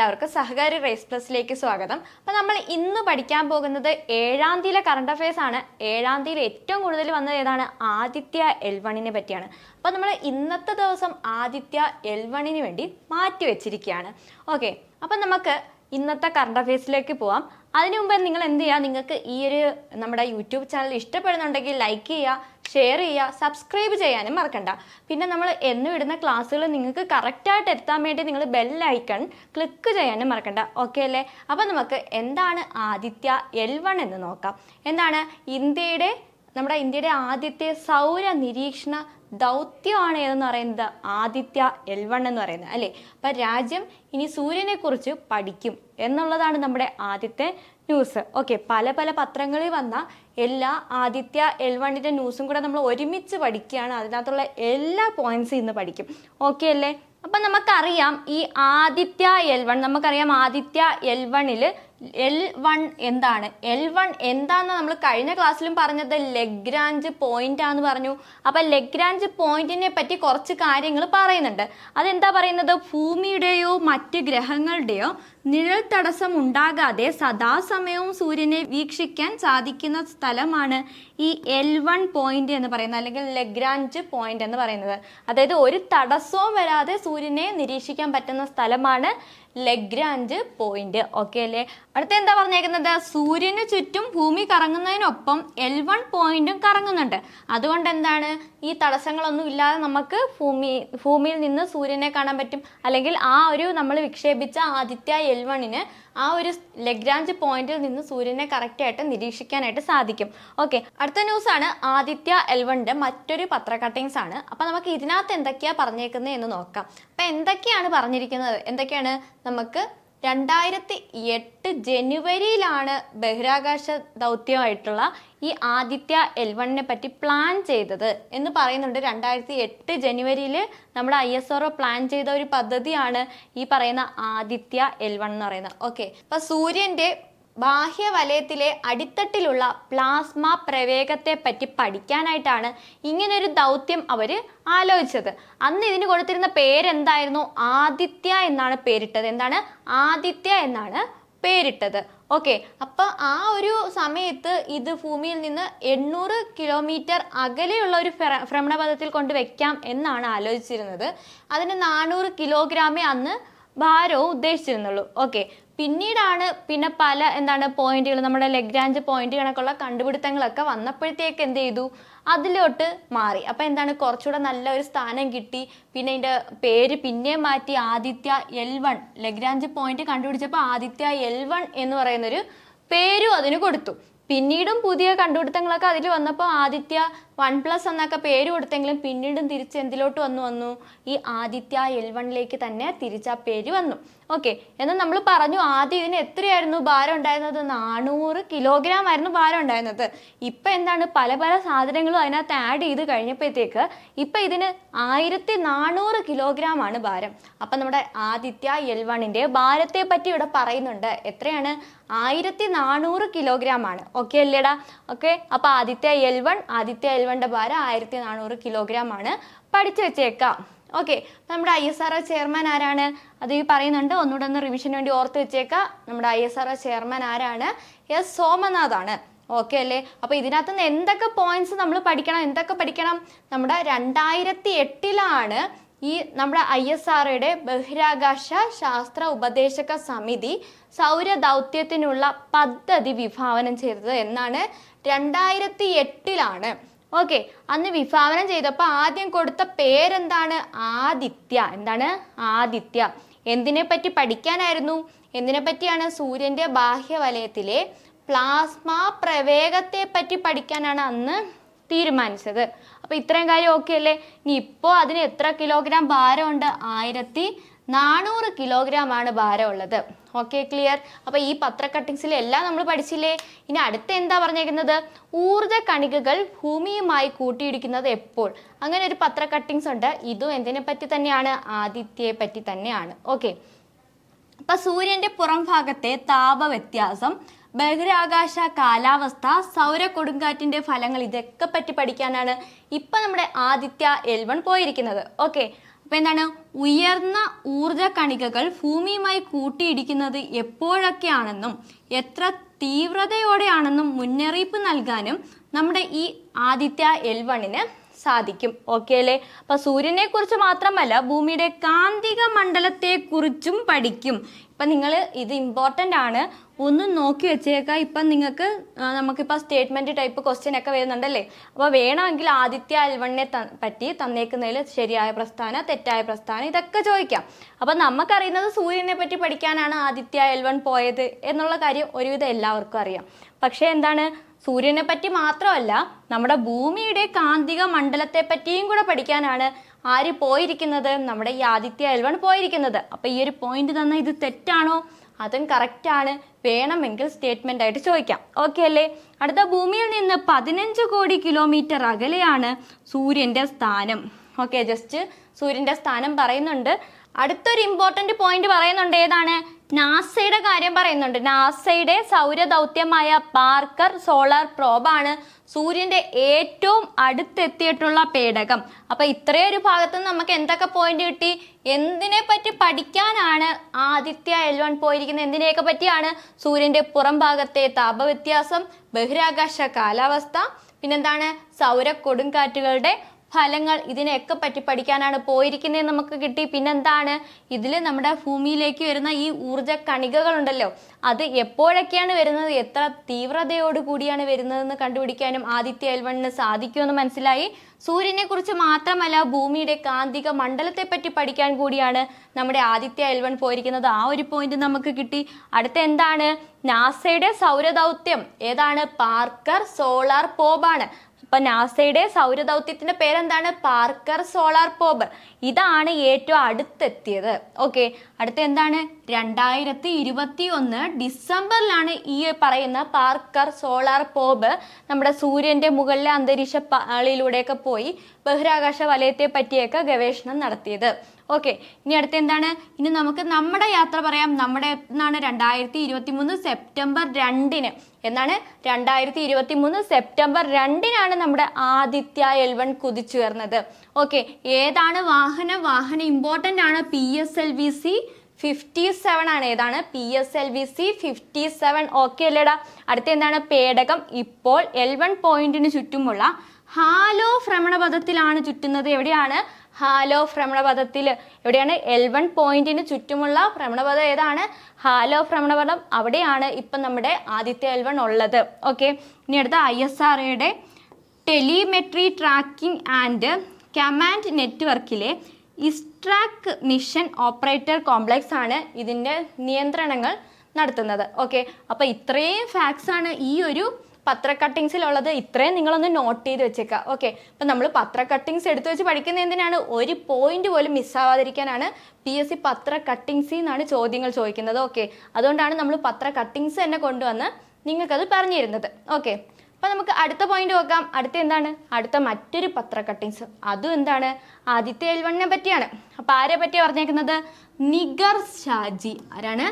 എല്ലാവർക്കും സഹകാരി റേസ് പ്ലസിലേക്ക് സ്വാഗതം. അപ്പം നമ്മൾ ഇന്ന് പഠിക്കാൻ പോകുന്നത് ഏഴാം തീയതിയിലെ കറണ്ട് അഫയേഴ്സ് ആണ്. ഏഴാം തീയതി ഏറ്റവും കൂടുതൽ വന്നത് ഏതാണ്? ആദിത്യ എൽ വണ്ണിനെ പറ്റിയാണ്. അപ്പോൾ നമ്മൾ ഇന്നത്തെ ദിവസം ആദിത്യ എൽ വണ്ണിന് വേണ്ടി മാറ്റി വെച്ചിരിക്കുകയാണ്. ഓക്കെ അപ്പം നമുക്ക് ഇന്നത്തെ കറണ്ട് അഫയേഴ്സിലേക്ക് പോവാം. അതിനു മുമ്പ് നിങ്ങൾ എന്ത് ചെയ്യുക നിങ്ങൾക്ക് ഈ ഒരു നമ്മുടെ യൂട്യൂബ് ചാനൽ ഇഷ്ടപ്പെടുന്നുണ്ടെങ്കിൽ ലൈക്ക് ചെയ്യുക ഷെയർ ചെയ്യുക സബ്സ്ക്രൈബ് ചെയ്യാനും മറക്കണ്ട. പിന്നെ നമ്മൾ എന്നും ഇടുന്ന ക്ലാസ്സുകൾ നിങ്ങൾക്ക് കറക്റ്റായിട്ട് എത്താൻ വേണ്ടി നിങ്ങൾ ബെല്ലൈക്കൺ ക്ലിക്ക് ചെയ്യാനും മറക്കണ്ട. ഓക്കെ അല്ലേ? അപ്പം നമുക്ക് എന്താണ് ആദിത്യ എൽ വൺ എന്ന് നോക്കാം. എന്താണ്? ഇന്ത്യയുടെ നമ്മുടെ ഇന്ത്യയുടെ ആദ്യത്തെ സൗര നിരീക്ഷണ ദൗത്യമാണ് ഏതെന്ന് പറയുന്നത് ആദിത്യ എൽ വൺ എന്ന് പറയുന്നത് അല്ലേ? അപ്പം രാജ്യം ഇനി സൂര്യനെ കുറിച്ച് പഠിക്കും എന്നുള്ളതാണ് നമ്മുടെ ആദ്യത്തെ ന്യൂസ് ഓക്കെ പല പല പത്രങ്ങളിൽ വന്ന എല്ലാ ആദിത്യ എൽ വണ്ണിന്റെ ന്യൂസും കൂടെ നമ്മൾ ഒരുമിച്ച് പഠിക്കുകയാണ്. അതിനകത്തുള്ള എല്ലാ പോയിന്റ്സും ഇന്ന് പഠിക്കും. ഓക്കെ അല്ലേ? അപ്പം നമുക്കറിയാം ഈ ആദിത്യ എൽ വൺ നമുക്കറിയാം ആദിത്യ എൽ വണ്ണിൽ എൽ വൺ എന്താണ്? എൽ വൺ എന്താന്ന് നമ്മൾ കഴിഞ്ഞ ക്ലാസ്സിലും പറഞ്ഞത് ലെഗ്രാഞ്ച് പോയിന്റ് ആണെന്ന് പറഞ്ഞു. അപ്പം ലെഗ്രാഞ്ച് പോയിന്റിനെ പറ്റി കുറച്ച് കാര്യങ്ങൾ പറയുന്നുണ്ട്. അതെന്താ പറയുന്നത്? ഭൂമിയുടെയോ മറ്റ് ഗ്രഹങ്ങളുടെയോ നിഴൽ തടസ്സം ഉണ്ടാകാതെ സദാസമയവും സൂര്യനെ വീക്ഷിക്കാൻ സാധിക്കുന്ന സ്ഥലമാണ് ഈ എൽ വൺ പോയിന്റ് എന്ന് പറയുന്നത് അല്ലെങ്കിൽ ലെഗ്രാഞ്ച് പോയിന്റ് എന്ന് പറയുന്നത്. അതായത് ഒരു തടസ്സവും വരാതെ സൂര്യനെ നിരീക്ഷിക്കാൻ പറ്റുന്ന സ്ഥലമാണ് ലെഗ്രാഞ്ച് പോയിന്റ് ഓക്കെ അല്ലേ? അടുത്ത എന്താ പറഞ്ഞേക്കുന്നത്? സൂര്യന് ചുറ്റും ഭൂമി കറങ്ങുന്നതിനൊപ്പം എൽ വൺ പോയിന്റും കറങ്ങുന്നുണ്ട്. അതുകൊണ്ട് എന്താണ്? ഈ തടസ്സങ്ങളൊന്നും ഇല്ലാതെ നമുക്ക് ഭൂമി ഭൂമിയിൽ നിന്ന് സൂര്യനെ കാണാൻ പറ്റും. അല്ലെങ്കിൽ ആ ഒരു നമ്മൾ വിക്ഷേപിച്ച ആദിത്യ എൽ വണ്ണിന് ആ ഒരു ലഗ്രാഞ്ച് പോയിന്റിൽ നിന്ന് സൂര്യനെ കറക്റ്റ് ആയിട്ട് നിരീക്ഷിക്കാനായിട്ട് സാധിക്കും. ഓക്കെ അടുത്ത ന്യൂസ് ആണ് ആദിത്യ എൽ വണ്ണിന്റെ മറ്റൊരു പത്ര കട്ടിങ്സ് ആണ്. അപ്പൊ നമുക്ക് ഇതിനകത്ത് എന്തൊക്കെയാ പറഞ്ഞേക്കുന്നത് എന്ന് നോക്കാം. അപ്പൊ എന്തൊക്കെയാണ് പറഞ്ഞിരിക്കുന്നത്? എന്തൊക്കെയാണ്? നമുക്ക് രണ്ടായിരത്തി എട്ട് ജനുവരിയിലാണ് ബഹിരാകാശ ദൗത്യമായിട്ടുള്ള ഈ ആദിത്യ എൽ വണ്ണിനെ പറ്റി പ്ലാൻ ചെയ്തത് എന്ന് പറയുന്നുണ്ട്. രണ്ടായിരത്തി എട്ട് ജനുവരിയിൽ നമ്മുടെ ഐ എസ് ആർ പ്ലാൻ ചെയ്ത ഒരു പദ്ധതിയാണ് ഈ പറയുന്ന ആദിത്യ എൽ വൺ എന്ന് പറയുന്നത്. ഓക്കെ അപ്പം സൂര്യന്റെ ബാഹ്യവലയത്തിലെ അടിത്തട്ടിലുള്ള പ്ലാസ്മ പ്രവേഗത്തെ പറ്റി പഠിക്കാനായിട്ടാണ് ഇങ്ങനൊരു ദൗത്യം അവർ ആലോചിച്ചത്. അന്ന് ഇതിന് കൊടുത്തിരുന്ന പേരെന്തായിരുന്നു? ആദിത്യ എന്നാണ് പേരിട്ടത്. എന്താണ്? ആദിത്യ എന്നാണ് പേരിട്ടത്. ഓക്കെ. അപ്പോൾ ആ ഒരു സമയത്ത് ഇത് ഭൂമിയിൽ നിന്ന് എണ്ണൂറ് കിലോമീറ്റർ അകലെയുള്ള ഒരു ഭ്ര- ഭ്രമണപഥത്തിൽ കൊണ്ട് വെക്കാം എന്നാണ് ആലോചിച്ചിരുന്നത്. അതിന് നാനൂറ് കിലോഗ്രാമേ അന്ന് ഭാരവും ഉദ്ദേശിച്ചിരുന്നുള്ളൂ. ഓക്കെ പിന്നീടാണ് പിന്നെ പല എന്താണ് പോയിന്റുകൾ നമ്മുടെ ലെഗ്രാഞ്ച് പോയിന്റ് കണക്കുള്ള കണ്ടുപിടുത്തങ്ങളൊക്കെ വന്നപ്പോഴത്തേക്ക് എന്ത് ചെയ്തു? അതിലോട്ട് മാറി. അപ്പം എന്താണ്? കുറച്ചുകൂടെ നല്ല ഒരു സ്ഥാനം കിട്ടി. പിന്നെ അതിന്റെ പേര് പിന്നെ മാറ്റി Aditya L one Lagrange point കണ്ടുപിടിച്ചപ്പോൾ Aditya L one എന്ന് പറയുന്നൊരു പേരും അതിന് കൊടുത്തു. പിന്നീടും പുതിയ കണ്ടുപിടുത്തങ്ങളൊക്കെ അതിൽ വന്നപ്പോൾ ആദിത്യ വൺ പ്ലസ് എന്നൊക്കെ പേര് കൊടുത്തെങ്കിലും പിന്നീടും തിരിച്ച് എന്തിലോട്ട് വന്നു വന്നു? ഈ ആദിത്യ എൽ വണ്ണിലേക്ക് തന്നെ തിരിച്ച് ആ പേര് വന്നു. ഓക്കെ എന്നാൽ നമ്മൾ പറഞ്ഞു ആദ്യം ഇതിന് എത്രയായിരുന്നു ഭാരം ഉണ്ടായിരുന്നത്? നാനൂറ് കിലോഗ്രാം ആയിരുന്നു ഭാരം ഉണ്ടായിരുന്നത്. ഇപ്പം എന്താണ്? പല പല സാധനങ്ങളും അതിനകത്ത് ആഡ് ചെയ്ത് കഴിഞ്ഞപ്പോഴത്തേക്ക് ഇപ്പം ഇതിന് ആയിരത്തി നാനൂറ് കിലോഗ്രാം ആണ് ഭാരം. അപ്പം നമ്മുടെ ആദിത്യ എൽ വണ്ണിന്റെ ഭാരത്തെ പറ്റി ഇവിടെ പറയുന്നുണ്ട്. എത്രയാണ്? ആയിരത്തി നാനൂറ് കിലോഗ്രാം ആണ്. ഓക്കെ അല്ലേടാ? ഓക്കെ അപ്പോൾ Aditya L one Aditya L വണ്ണിന്റെ ഭാരം ആയിരത്തി നാനൂറ് കിലോഗ്രാം ആണ് പഠിച്ചു വെച്ചേക്കാം ഓക്കെ നമ്മുടെ ഐ എസ് ആർ ചെയർമാൻ ആരാണ്? അത് ഈ പറയുന്നുണ്ട്. ഒന്നുകൂടെ ഒന്ന് റിവിഷന് വേണ്ടി ഓർത്ത് വെച്ചേക്കാം. നമ്മുടെ ഐ എസ് ആർ ചെയർമാൻ ആരാണ്? എസ് സോമനാഥാണ് ഓക്കെ അല്ലേ? അപ്പോൾ ഇതിനകത്ത് നിന്ന് എന്തൊക്കെ പോയിന്റ്സ് നമ്മൾ പഠിക്കണം? എന്തൊക്കെ പഠിക്കണം? നമ്മുടെ രണ്ടായിരത്തി എട്ടിലാണ് ഈ നമ്മുടെ ഐ എസ് ആർഒയുടെ ബഹിരാകാശ ശാസ്ത്ര ഉപദേശക സമിതി സൗര ദൗത്യത്തിനുള്ള പദ്ധതി വിഭാവനം ചെയ്തത് എന്നാണ്. രണ്ടായിരത്തി എട്ടിലാണ് ഓക്കെ അന്ന് വിഭാവനം ചെയ്തപ്പോൾ ആദ്യം കൊടുത്ത പേരെന്താണ്? ആദിത്യ. എന്താണ്? ആദിത്യ. എന്തിനെ പറ്റി പഠിക്കാനായിരുന്നു? എന്തിനെ പറ്റിയാണ്? സൂര്യന്റെ ബാഹ്യവലയത്തിലെ പ്ലാസ്മ പ്രവേഗത്തെ പറ്റി പഠിക്കാനാണ് അന്ന് തീരുമാനിച്ചത്. അപ്പോൾ ഇത്രയും കാര്യം ഓക്കെ അല്ലേ? ഇനി ഇപ്പോൾ അതിന് എത്ര കിലോഗ്രാം ഭാരമുണ്ട്? ആയിരത്തി നാനൂറ് കിലോഗ്രാം ആണ് ഭാരമുള്ളത്. ഓക്കെ ക്ലിയർ അപ്പൊ ഈ പത്ര കട്ടിങ്സിൽ എല്ലാം നമ്മൾ പഠിച്ചില്ലേ? ഇനി അടുത്ത എന്താ പറഞ്ഞേക്കുന്നത്? ഊർജ കണികകൾ ഭൂമിയുമായി കൂട്ടിയിടിക്കുന്നത് എപ്പോൾ? അങ്ങനെ ഒരു പത്ര കട്ടിങ്സ് ഉണ്ട്. ഇതും എന്തിനെ പറ്റി തന്നെയാണ്? ആദിത്യയെ പറ്റി തന്നെയാണ്. ഓക്കെ അപ്പൊ സൂര്യന്റെ പുറം ഭാഗത്തെ താപ വ്യത്യാസം ബഹിരാകാശ കാലാവസ്ഥ സൗര കൊടുങ്കാറ്റിന്റെ ഫലങ്ങൾ ഇതൊക്കെ പറ്റി പഠിക്കാനാണ് ഇപ്പൊ നമ്മുടെ ആദിത്യ എൽവൺ പോയിരിക്കുന്നത്. ഓക്കെ അപ്പൊ എന്താണ്? ഉയർന്ന ഊർജ കണികകൾ ഭൂമിയുമായി കൂട്ടിയിടിക്കുന്നത് എപ്പോഴൊക്കെയാണെന്നും എത്ര തീവ്രതയോടെയാണെന്നും മുന്നറിയിപ്പ് നൽകാനും നമ്മുടെ ഈ ആദിത്യ എൽ വണ്ണിന് സാധിക്കും. ഓക്കെ അല്ലേ? അപ്പൊ സൂര്യനെ കുറിച്ച് മാത്രമല്ല ഭൂമിയുടെ കാന്തിക മണ്ഡലത്തെ കുറിച്ചും പഠിക്കും. ഇപ്പൊ നിങ്ങൾ ഇത് ഇമ്പോർട്ടന്റ് ആണ്. ഒന്ന് നോക്കി വെച്ചേക്കാം. ഇപ്പം നിങ്ങൾക്ക് നമുക്കിപ്പോൾ സ്റ്റേറ്റ്മെന്റ് ടൈപ്പ് ക്വസ്റ്റ്യൻ ഒക്കെ വരുന്നുണ്ടല്ലേ? അപ്പോൾ വേണമെങ്കിൽ ആദിത്യ അൽവണ്ണെ പറ്റി തന്നേക്കുന്നതിൽ ശരിയായ പ്രസ്ഥാന തെറ്റായ പ്രസ്ഥാനം ഇതൊക്കെ ചോദിക്കാം. അപ്പം നമുക്കറിയുന്നത് സൂര്യനെ പറ്റി പഠിക്കാനാണ് ആദിത്യ എൽവൺ പോയത് എന്നുള്ള കാര്യം ഒരുവിധം എല്ലാവർക്കും അറിയാം. പക്ഷേ എന്താണ്? സൂര്യനെ പറ്റി മാത്രമല്ല നമ്മുടെ ഭൂമിയുടെ കാന്തിക മണ്ഡലത്തെ പറ്റിയും കൂടെ പഠിക്കാനാണ് ആര് പോയിരിക്കുന്നത്. നമ്മുടെ ഈ ആദിത്യ എൽവൺ പോയിരിക്കുന്നത്. അപ്പൊ ഈ ഒരു പോയിന്റ് തന്ന ഇത് തെറ്റാണോ? അതും കറക്റ്റ് ആണ്. വേണമെങ്കിൽ സ്റ്റേറ്റ്മെന്റ് ആയിട്ട് ചോദിക്കാം. ഓക്കെ അല്ലേ? അടുത്ത ഭൂമിയിൽ നിന്ന് പതിനഞ്ച് കോടി കിലോമീറ്റർ അകലെയാണ് സൂര്യന്റെ സ്ഥാനം. ഓക്കെ ജസ്റ്റ് സൂര്യന്റെ സ്ഥാനം പറയുന്നുണ്ട്. അടുത്തൊരു ഇമ്പോർട്ടന്റ് പോയിന്റ് പറയുന്നുണ്ട്. ഏതാണ്? നാസയുടെ കാര്യം പറയുന്നുണ്ട്. നാസയുടെ സൗരദൗത്യമായ പാർക്കർ സോളാർ പ്രോബാണ് സൂര്യന്റെ ഏറ്റവും അടുത്തെത്തിയിട്ടുള്ള പേടകം. അപ്പൊ ഇത്രയും ഒരു ഭാഗത്ത് നിന്ന് നമുക്ക് എന്തൊക്കെ പോയിന്റ് കിട്ടി? എന്തിനെ പറ്റി പഠിക്കാനാണ് ആദിത്യ എൽ വൺ പോയിരിക്കുന്നത്? എന്തിനെയൊക്കെ പറ്റിയാണ്? സൂര്യന്റെ പുറം ഭാഗത്തെ താപവ്യത്യാസം ബഹിരാകാശ കാലാവസ്ഥ പിന്നെന്താണ്? സൗര കൊടുങ്കാറ്റുകളുടെ ഫലങ്ങൾ ഇതിനെയൊക്കെ പറ്റി പഠിക്കാനാണ് പോയിരിക്കുന്നത് നമുക്ക് കിട്ടി. പിന്നെന്താണ്? ഇതിൽ നമ്മുടെ ഭൂമിയിലേക്ക് വരുന്ന ഈ ഊർജ കണികകളുണ്ടല്ലോ അത് എപ്പോഴൊക്കെയാണ് വരുന്നത്? എത്ര തീവ്രതയോട് കൂടിയാണ് വരുന്നതെന്ന് കണ്ടുപിടിക്കാനും ആദിത്യ എൽവണ്ണിന് സാധിക്കുമെന്ന് മനസ്സിലായി. സൂര്യനെ കുറിച്ച് മാത്രമല്ല ഭൂമിയുടെ കാന്തിക മണ്ഡലത്തെ പറ്റി പഠിക്കാൻ കൂടിയാണ് നമ്മുടെ ആദിത്യ എൽവൺ പോയിരിക്കുന്നത്. ആ ഒരു പോയിന്റ് നമുക്ക് കിട്ടി. അടുത്ത എന്താണ്? നാസയുടെ സൗരദൗത്യം. ഏതാണ്? പാർക്കർ സോളാർ പോബാണ്. അപ്പൊ നാസയുടെ സൗരദൗത്യത്തിന്റെ പേരെന്താണ്? പാർക്കർ സോളാർ പോബ്. ഇതാണ് ഏറ്റവും അടുത്തെത്തിയത്. ഓക്കെ അടുത്ത എന്താണ്? രണ്ടായിരത്തി ഇരുപത്തി ഒന്ന് ഡിസംബറിലാണ് ഈ പറയുന്ന പാർക്കർ സോളാർ പോബ് നമ്മുടെ സൂര്യന്റെ മുകളിലെ അന്തരീക്ഷ പാളിയിലൂടെയൊക്കെ പോയി ബഹിരാകാശ വലയത്തെ പറ്റിയൊക്കെ ഗവേഷണം നടത്തിയത്. ഓക്കെ ഇനി അടുത്ത എന്താണ്? ഇനി നമുക്ക് നമ്മുടെ യാത്ര പറയാം. നമ്മുടെ എന്നാണ്? രണ്ടായിരത്തി ഇരുപത്തി മൂന്ന് സെപ്റ്റംബർ രണ്ടിന്. എന്നാണ്? രണ്ടായിരത്തി ഇരുപത്തി മൂന്ന് സെപ്റ്റംബർ രണ്ടിനാണ് നമ്മുടെ ആദിത്യ എൽ വൺ കുതിച്ചുയർന്നത്. ഓക്കെ ഏതാണ് വാഹനം? വാഹനം ഇമ്പോർട്ടന്റ് ആണ്. P S L V C fifty seven ആണ്. ഏതാണ്? P S L V C fifty seven okay അല്ലേടാ. അടുത്ത എന്താണ്? പേടകം. ഇപ്പോൾ എൽ വൺ പോയിന്റിന് ചുറ്റുമുള്ള ഹാലോ ഭ്രമണപഥത്തിലാണ് ചുറ്റുന്നത്. എവിടെയാണ്? ഹാലോ ഭ്രമണപഥത്തിൽ. എവിടെയാണ്? എൽ വൺ പോയിന്റിന് ചുറ്റുമുള്ള ഭ്രമണപഥം ഏതാണ്? ഹാലോ ഭ്രമണപഥം അവിടെയാണ് ഇപ്പം നമ്മുടെ ആദ്യത്തെ എൽ വൺ ഉള്ളത്. ഓക്കെ. ഇനി അടുത്ത ഐ എസ് ആർ ഒയുടെ ടെലിമെട്രി ട്രാക്കിംഗ് ആൻഡ് കമാൻഡ് നെറ്റ്വർക്കിലെ ഇസ്ട്രാക്ക് മിഷൻ ഓപ്പറേറ്റർ കോംപ്ലക്സ് ആണ് ഇതിന്റെ നിയന്ത്രണങ്ങൾ നടത്തുന്നത്. ഓക്കെ. അപ്പോൾ ഇത്രയും ഫാക്ട്സ് ആണ് ഈ ഒരു പത്ര കട്ടിങ്സിലുള്ളത് ഇത്രയും നിങ്ങളൊന്ന് നോട്ട് ചെയ്ത് വെച്ചേക്കാം. ഓക്കെ അപ്പം നമ്മൾ പത്ര കട്ടിങ്സ് എടുത്തു വെച്ച് പഠിക്കുന്ന എന്തിനാണ്? ഒരു പോയിന്റ് പോലും മിസ്സാവാതിരിക്കാനാണ് പി എസ് സി പത്ര കട്ടിങ്സിൽ നിന്നാണ് ചോദ്യങ്ങൾ ചോദിക്കുന്നത്. ഓക്കെ അതുകൊണ്ടാണ് നമ്മൾ പത്ര കട്ടിങ്സ് തന്നെ കൊണ്ടുവന്ന് നിങ്ങൾക്കത് പറഞ്ഞു തരുന്നത് ഓക്കെ അപ്പം നമുക്ക് അടുത്ത പോയിന്റ് നോക്കാം. അടുത്ത എന്താണ്? അടുത്ത മറ്റൊരു പത്ര കട്ടിങ്സ് അതും എന്താണ്? ആദിത്യ എൽവണ്ണിനെ പറ്റിയാണ്. അപ്പം ആരെ പറ്റിയാണ് പറഞ്ഞേക്കുന്നത്? നിഗർ ഷാജി. ആരാണ്?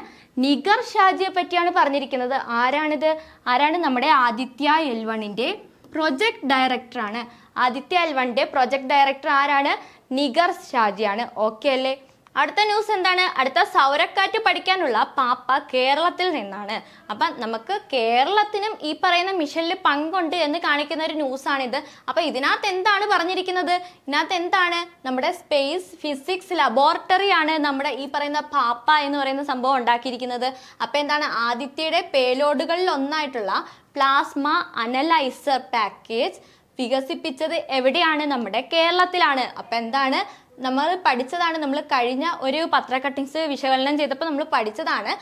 നിഗർ ഷാജിയെ പറ്റിയാണ് പറഞ്ഞിരിക്കുന്നത്. ആരാണിത്? ആരാണ് നമ്മുടെ ആദിത്യ എൽവണിന്റെ പ്രൊജക്ട് ഡയറക്ടറാണ് ആദിത്യ എൽവണിന്റെ പ്രൊജക്ട് ഡയറക്ടർ ആരാണ്? നിഗർ ഷാജിയാണ്. ഓക്കെ അല്ലേ? അടുത്ത ന്യൂസ് എന്താണ്? അടുത്ത സൗരക്കാറ്റ് പഠിക്കാനുള്ള പാപ്പ കേരളത്തിൽ നിന്നാണ്. അപ്പം നമുക്ക് കേരളത്തിനും ഈ പറയുന്ന മിഷനിൽ പങ്കുണ്ട് എന്ന് കാണിക്കുന്ന ഒരു ന്യൂസാണിത് അപ്പം ഇതിനകത്ത് എന്താണ് പറഞ്ഞിരിക്കുന്നത്? ഇതിനകത്ത് എന്താണ്? നമ്മുടെ സ്പേസ് ഫിസിക്സ് ലബോറട്ടറി ആണ് നമ്മുടെ ഈ പറയുന്ന പാപ്പ എന്ന് പറയുന്ന സംഭവം ഉണ്ടാക്കിയിരിക്കുന്നത്. അപ്പം എന്താണ്? ആദിത്യയുടെ പേലോഡുകളിൽ ഒന്നായിട്ടുള്ള പ്ലാസ്മ അനലൈസർ പാക്കേജ് വികസിപ്പിച്ചത് എവിടെയാണ്? നമ്മുടെ കേരളത്തിലാണ്. അപ്പം എന്താണ്? നമ്മൾ പഠിച്ചതാണ് നമ്മൾ കഴിഞ്ഞ ഒരു പത്ര കട്ടിങ്സ് വിശകലനം ചെയ്തപ്പോൾ നമ്മൾ പഠിച്ചതാണ്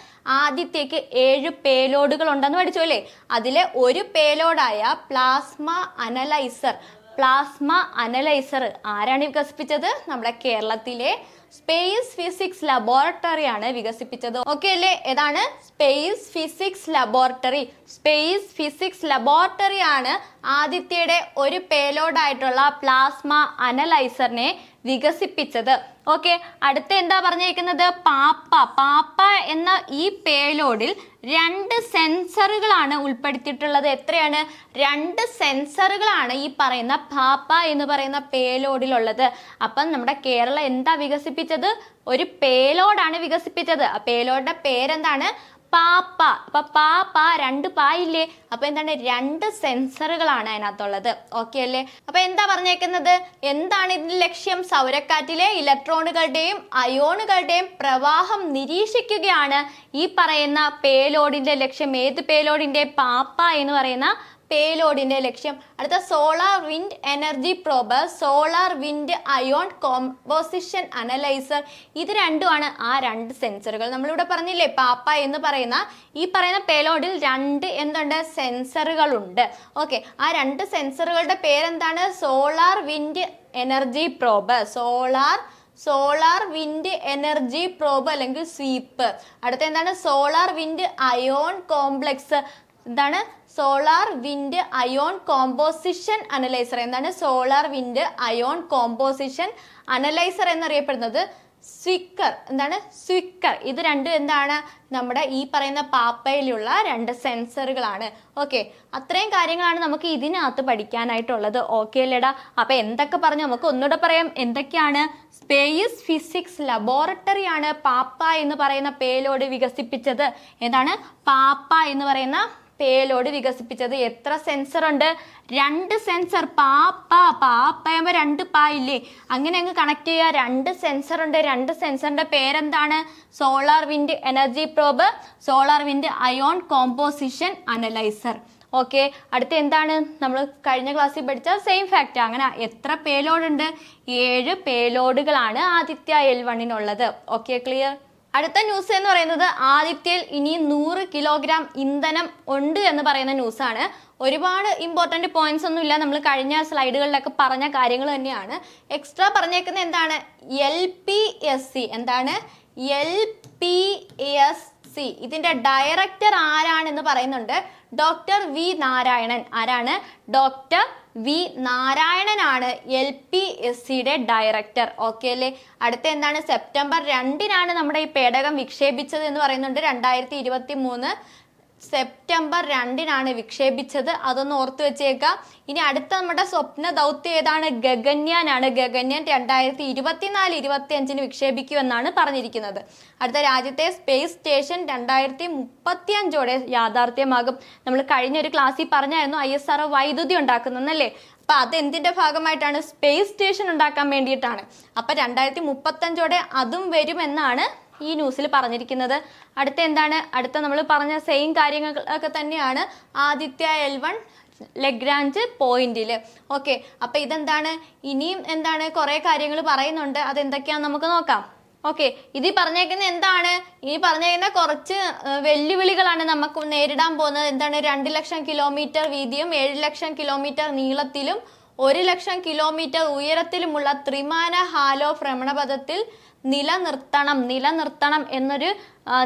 ആദ്യത്തേക്ക് ഏഴ് പേലോഡുകൾ ഉണ്ടെന്ന് പഠിച്ചു അല്ലേ? അതിലെ ഒരു പേലോഡായ പ്ലാസ്മ അനലൈസർ പ്ലാസ്മ അനലൈസർ ആരാണ് വികസിപ്പിച്ചത്? നമ്മുടെ കേരളത്തിലെ സ്പേസ് ഫിസിക്സ് ലബോറട്ടറി ആണ് വികസിപ്പിച്ചത്. ഓക്കെ അല്ലേ? ഏതാണ്? Space physics laboratory space physics laboratory ആണ് ആദിത്യയുടെ ഒരു പേലോഡായിട്ടുള്ള പ്ലാസ്മ അനലൈസറിനെ വികസിപ്പിച്ചത്. ഓക്കെ അടുത്ത എന്താ പറഞ്ഞിരിക്കുന്നത് പാപ്പ. പാപ്പ എന്ന ഈ പേലോഡിൽ രണ്ട് സെൻസറുകളാണ് ഉൾപ്പെടുത്തിയിട്ടുള്ളത്. എത്രയാണ്? രണ്ട് സെൻസറുകളാണ് ഈ പറയുന്ന പാപ്പ എന്ന് പറയുന്ന പേലോഡിലുള്ളത്. അപ്പം നമ്മുടെ കേരളം എന്താ വികസിപ്പിച്ചത്? ഒരു പേലോഡാണ് വികസിപ്പിച്ചത്. ആ പേലോഡിന്റെ പേരെന്താണ്? പാപ്പ അപ്പൊ പാപ്പ രണ്ട് പായില്ലേ? അപ്പൊ എന്താണ്? രണ്ട് സെൻസറുകളാണ് അതിനകത്തുള്ളത്. ഓക്കെ അല്ലേ? അപ്പൊ എന്താ പറഞ്ഞേക്കുന്നത്? എന്താണ് ഇതിന്റെ ലക്ഷ്യം? സൗരക്കാറ്റിലെ ഇലക്ട്രോണുകളുടെയും അയോണുകളുടെയും പ്രവാഹം നിരീക്ഷിക്കുകയാണ്. ഈ പറയുന്ന പേലോഡിന്റെ ലക്ഷ്യം ഏത് പേലോഡിന്റെ? പാപ്പ എന്ന് പറയുന്ന പേലോഡിന്റെ ലക്ഷ്യം. അടുത്ത solar wind energy probe solar wind ion composition analyser. ഇത് രണ്ടുമാണ് ആ രണ്ട് സെൻസറുകൾ. നമ്മളിവിടെ പറഞ്ഞില്ലേ പാപ്പ എന്ന് പറയുന്ന ഈ പറയുന്ന പേലോഡിൽ രണ്ട് എന്തുണ്ട്? സെൻസറുകളുണ്ട്. ഓക്കെ ആ രണ്ട് സെൻസറുകളുടെ പേരെന്താണ്? Solar wind energy probe. Solar solar wind energy probe അല്ലെങ്കിൽ സ്വീപ്പ്. അടുത്ത എന്താണ്? Solar wind ion complex. എന്താണ്? Solar wind ion composition analyser എന്താണ്? Solar wind ion composition analyser എന്നറിയപ്പെടുന്നത് സ്വിക്കർ. എന്താണ്? സ്വിക്കർ. ഇത് രണ്ടും എന്താണ്? നമ്മുടെ ഈ പറയുന്ന പാപ്പയിലുള്ള രണ്ട് സെൻസറുകളാണ്. ഓക്കെ. അത്രയും കാര്യങ്ങളാണ് നമുക്ക് ഇതിനകത്ത് പഠിക്കാനായിട്ടുള്ളത്. ഓക്കെ അല്ലേടാ? അപ്പോൾ എന്തൊക്കെ പറഞ്ഞു? നമുക്ക് ഒന്നുകൂടെ പറയാം. എന്തൊക്കെയാണ്? സ്പേസ് ഫിസിക്സ് ലബോറട്ടറി ആണ് പാപ്പ എന്ന് പറയുന്ന പേലോഡ് വികസിപ്പിച്ചത്. എന്താണ്? പാപ്പ എന്ന് പറയുന്ന പേലോഡ് വികസിപ്പിച്ചത്. എത്ര സെൻസർ ഉണ്ട്? രണ്ട് സെൻസർ പാപ്പ പാപ്പയുമ്പോൾ രണ്ട് പായില്ലേ? അങ്ങനെ അങ്ങ് കണക്ട് ചെയ്യുക. രണ്ട് സെൻസർ ഉണ്ട്. രണ്ട് സെൻസറിന്റെ പേരെന്താണ്? Solar wind energy probe solar wind ion composition analyser okay അടുത്ത എന്താണ്? നമ്മൾ കഴിഞ്ഞ ക്ലാസ്സിൽ പഠിച്ച സെയിം ഫാക്റ്റ് അങ്ങനെ എത്ര പേലോഡ് ഉണ്ട്? ഏഴ് പേലോഡുകളാണ് ആദിത്യ എൽ വണ്ണിനുള്ളത് ഓക്കെ ക്ലിയർ അടുത്ത ന്യൂസ് എന്ന് പറയുന്നത് ആദിത്യയിൽ ഇനി നൂറ് കിലോഗ്രാം ഇന്ധനം ഉണ്ട് എന്ന് പറയുന്ന ന്യൂസാണ് ഒരുപാട് ഇമ്പോർട്ടന്റ് പോയിന്റ്സ് ഒന്നും ഇല്ല. നമ്മൾ കഴിഞ്ഞ സ്ലൈഡുകളിലൊക്കെ പറഞ്ഞ കാര്യങ്ങൾ തന്നെയാണ്. എക്സ്ട്രാ പറഞ്ഞേക്കുന്നത് എന്താണ്? എൽ പി എസ് സി എന്താണ്? എൽ പി എസ് സി ഇതിന്റെ ഡയറക്ടർ ആരാണെന്ന് പറയുന്നുണ്ട്. Doctor V Narayanan. ആരാണ്? ഡോക്ടർ വി നാരായണനാണ് എൽ പി എസ് സിയുടെ ഡയറക്ടർ. ഓക്കെ അല്ലേ? അടുത്ത എന്താണ്? സെപ്റ്റംബർ രണ്ടിനാണ് നമ്മുടെ ഈ പേടകം വിക്ഷേപിച്ചത് എന്ന് പറയുന്നുണ്ട്. രണ്ടായിരത്തി ഇരുപത്തി മൂന്ന് സെപ്റ്റംബർ രണ്ടിനാണ് വിക്ഷേപിച്ചത്. അതൊന്ന് ഓർത്തു വെച്ചേക്കാം. ഇനി അടുത്ത നമ്മുടെ സ്വപ്ന ദൗത്യം ഏതാണ്? ഗഗന്യാനാണ് ഗഗന്യാൻ രണ്ടായിരത്തി ഇരുപത്തിനാല് ഇരുപത്തി അഞ്ചിന് വിക്ഷേപിക്കുമെന്നാണ് പറഞ്ഞിരിക്കുന്നത്. അടുത്ത രാജ്യത്തെ സ്പേസ് സ്റ്റേഷൻ രണ്ടായിരത്തി മുപ്പത്തി അഞ്ചോടെ യാഥാർത്ഥ്യമാകും. നമ്മൾ കഴിഞ്ഞ ഒരു ക്ലാസ്സിൽ പറഞ്ഞായിരുന്നു ഐ എസ് ആർ വൈദ്യുതി ഉണ്ടാക്കുന്നതല്ലേ അപ്പൊ അത് എന്തിന്റെ ഭാഗമായിട്ടാണ്? സ്പേസ് സ്റ്റേഷൻ ഉണ്ടാക്കാൻ വേണ്ടിയിട്ടാണ്. അപ്പൊ രണ്ടായിരത്തി മുപ്പത്തഞ്ചോടെ അതും വരുമെന്നാണ് ഈ ന്യൂസിൽ പറഞ്ഞിരിക്കുന്നത്. അടുത്ത എന്താണ്? അടുത്ത നമ്മൾ പറഞ്ഞ സെയിം കാര്യങ്ങളൊക്കെ തന്നെയാണ് ആദിത്യ എൽ വൺ ലഗ്രാഞ്ച് പോയിന്റിൽ ഓക്കെ അപ്പോൾ ഇതെന്താണ്? ഇനിയും എന്താണ്? കുറേ കാര്യങ്ങൾ പറയുന്നുണ്ട്. അതെന്തൊക്കെയാണെന്ന് നമുക്ക് നോക്കാം. ഓക്കെ ഇതിൽ പറഞ്ഞേക്കുന്ന എന്താണ്? ഈ പറഞ്ഞേക്കുന്ന കുറച്ച് വെല്ലുവിളികളാണ് നമുക്ക് നേരിടാൻ പോകുന്നത്. എന്താണ്? രണ്ട് ലക്ഷം കിലോമീറ്റർ വീതിയും ഏഴ് ലക്ഷം കിലോമീറ്റർ നീളത്തിലും ഒരു ലക്ഷം കിലോമീറ്റർ ഉയരത്തിലുമുള്ള ത്രിമാന ഹാലോ ഭ്രമണപഥത്തിൽ നിലനിർത്തണം നിലനിർത്തണം എന്നൊരു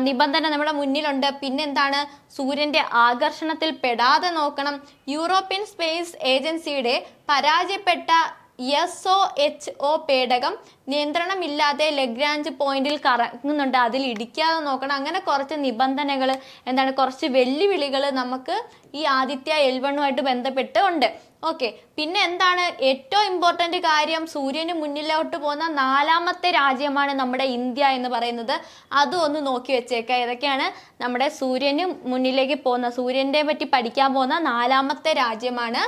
നിബന്ധന നമ്മുടെ മുന്നിലുണ്ട്. പിന്നെന്താണ്? സൂര്യന്റെ ആകർഷണത്തിൽ പെടാതെ നോക്കണം. യൂറോപ്യൻ സ്പേസ് ഏജൻസിയുടെ പരാജയപ്പെട്ട എസ് ഒ എച്ച് ഒ പേടകം നിയന്ത്രണമില്ലാതെ ലഗ്രാഞ്ച് പോയിന്റിൽ കറങ്ങുന്നുണ്ട്. അതിൽ ഇടിക്കാതെ നോക്കണം. അങ്ങനെ കുറച്ച് നിബന്ധനകൾ എന്താണ് കുറച്ച് വെല്ലുവിളികൾ നമുക്ക് ഈ ആദിത്യ എൽ വണ്ണുമായിട്ട് ബന്ധപ്പെട്ട് ഉണ്ട്. ഓക്കെ പിന്നെ എന്താണ് ഏറ്റവും ഇമ്പോർട്ടന്റ് കാര്യം? സൂര്യന് മുന്നിലോട്ട് പോകുന്ന നാലാമത്തെ രാജ്യമാണ് നമ്മുടെ ഇന്ത്യ എന്ന് പറയുന്നത്. അതും ഒന്ന് നോക്കി വെച്ചേക്കുക ഏതൊക്കെയാണ്? നമ്മുടെ സൂര്യന് മുന്നിലേക്ക് പോകുന്ന സൂര്യനെ പറ്റി പഠിക്കാൻ പോകുന്ന നാലാമത്തെ രാജ്യമാണ്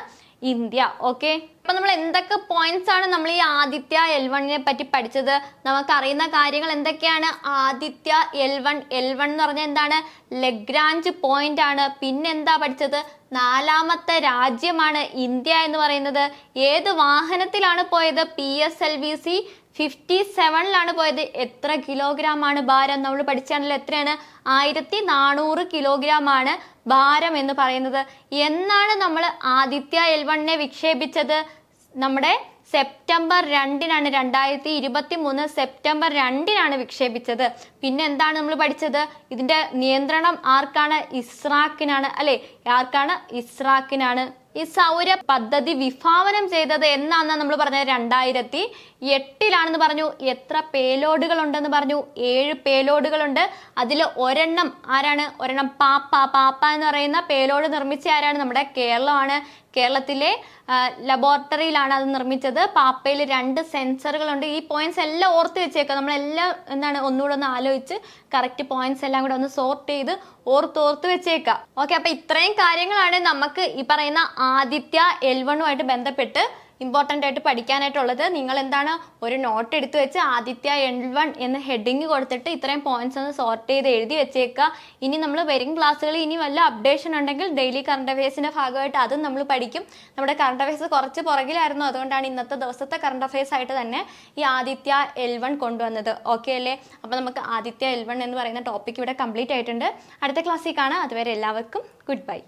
ഇന്ത്യ. ഓക്കെ? അപ്പൊ നമ്മൾ എന്തൊക്കെ പോയിന്റ്സ് ആണ് നമ്മൾ ഈ ആദിത്യ എൽ വണ്ണിനെ പറ്റി പഠിച്ചത്? നമുക്കറിയുന്ന കാര്യങ്ങൾ എന്തൊക്കെയാണ്? Aditya L one L one എന്ന് പറഞ്ഞാൽ എന്താണ്? ലെഗ്രാഞ്ച് പോയിന്റ് ആണ്. പിന്നെന്താ പഠിച്ചത്? നാലാമത്തെ രാജ്യമാണ് ഇന്ത്യ എന്ന് പറയുന്നത്. ഏത് വാഹനത്തിലാണ് പോയത്? P S L V C fifty സെവനിലാണ് പോയത്. എത്ര കിലോഗ്രാം ആണ് ഭാരം? നമ്മൾ പഠിച്ചാണല്ലോ എത്രയാണ്? ആയിരത്തി നാനൂറ് കിലോഗ്രാം ആണ് ഭാരം എന്ന് പറയുന്നത്. എന്നാണ് നമ്മൾ ആദിത്യ എൽ വണ്ണിനെ വിക്ഷേപിച്ചത്. നമ്മുടെ സെപ്റ്റംബർ രണ്ടിനാണ് രണ്ടായിരത്തി ഇരുപത്തി മൂന്ന് സെപ്റ്റംബർ രണ്ടിനാണ് വിക്ഷേപിച്ചത്. പിന്നെ എന്താണ് നമ്മൾ പഠിച്ചത്? ഇതിന്റെ നിയന്ത്രണം ആർക്കാണ്? ഇസ്രാക്കിനാണ് അല്ലെ? ആർക്കാണ്? ഇസ്രാക്കിനാണ് ഈ സൗര പദ്ധതി വിഭാവനം ചെയ്തത് എന്നാന്ന് നമ്മൾ പറഞ്ഞത്. രണ്ടായിരത്തി എട്ടിലാണെന്ന് പറഞ്ഞു. എത്ര പേലോഡുകൾ ഉണ്ടെന്ന് പറഞ്ഞു. ഏഴ് പേലോഡുകളുണ്ട്. അതിൽ ഒരെണ്ണം ആരാണ്? ഒരെണ്ണം പാപ്പ പാപ്പ എന്ന് പറയുന്ന പേലോഡ് നിർമ്മിച്ച ആരാണ് നമ്മുടെ കേരളമാണ്. കേരളത്തിലെ ലബോറട്ടറിയിലാണ് അത് നിർമ്മിച്ചത്. പാപ്പയിൽ രണ്ട് സെൻസറുകളുണ്ട് ഈ പോയിന്റ്സ് എല്ലാം ഓർത്ത് വെച്ചേക്കാം നമ്മളെല്ലാം എന്താണ് ഒന്നുകൂടെ ഒന്ന് ആലോചിച്ച് കറക്റ്റ് പോയിന്റ്സ് എല്ലാം കൂടെ ഒന്ന് സോർട്ട് ചെയ്ത് ഓർത്ത് ഓർത്ത് വെച്ചേക്കാം ഓക്കെ അപ്പൊ ഇത്രയും കാര്യങ്ങളാണ് നമുക്ക് ഈ പറയുന്ന ആദിത്യ എൽവണുമായിട്ട് ബന്ധപ്പെട്ട് ഇമ്പോർട്ടന്റ് ആയിട്ട് പഠിക്കാനായിട്ടുള്ളത്. നിങ്ങൾ എന്താണ് ഒരു നോട്ട് എടുത്തു വെച്ച് ആദിത്യ എൻ വൺ എന്ന ഹെഡിങ് കൊടുത്തിട്ട് ഇത്രയും പോയിന്റ്സ് ഒന്ന് സോർട്ട് ചെയ്ത് എഴുതി വെച്ചേക്കുക. ഇനി നമ്മൾ വരും ക്ലാസ്സുകളിൽ ഇനി വല്ല അപ്ഡേഷൻ ഉണ്ടെങ്കിൽ ഡെയിലി കറണ്ട് അഫയേഴ്സിന്റെ ഭാഗമായിട്ട് അതും നമ്മൾ പഠിക്കും. നമ്മുടെ കറണ്ട് അഫയേഴ്സ് കുറച്ച് പുറകിലായിരുന്നു. അതുകൊണ്ടാണ് ഇന്നത്തെ ദിവസത്തെ കറണ്ട് അഫയേഴ്സ് ആയിട്ട് തന്നെ ഈ ആദിത്യ എൽ വൺ കൊണ്ടുവന്നത്. ഓക്കെ അല്ലേ? അപ്പോൾ നമുക്ക് ആദിത്യ എൽ വൺ എന്ന് പറയുന്ന ടോപ്പിക് ഇവിടെ കംപ്ലീറ്റ് ആയിട്ടുണ്ട്. അടുത്ത ക്ലാസ്സിൽ കാണാം. അതുവരെ എല്ലാവർക്കും ഗുഡ് ബൈ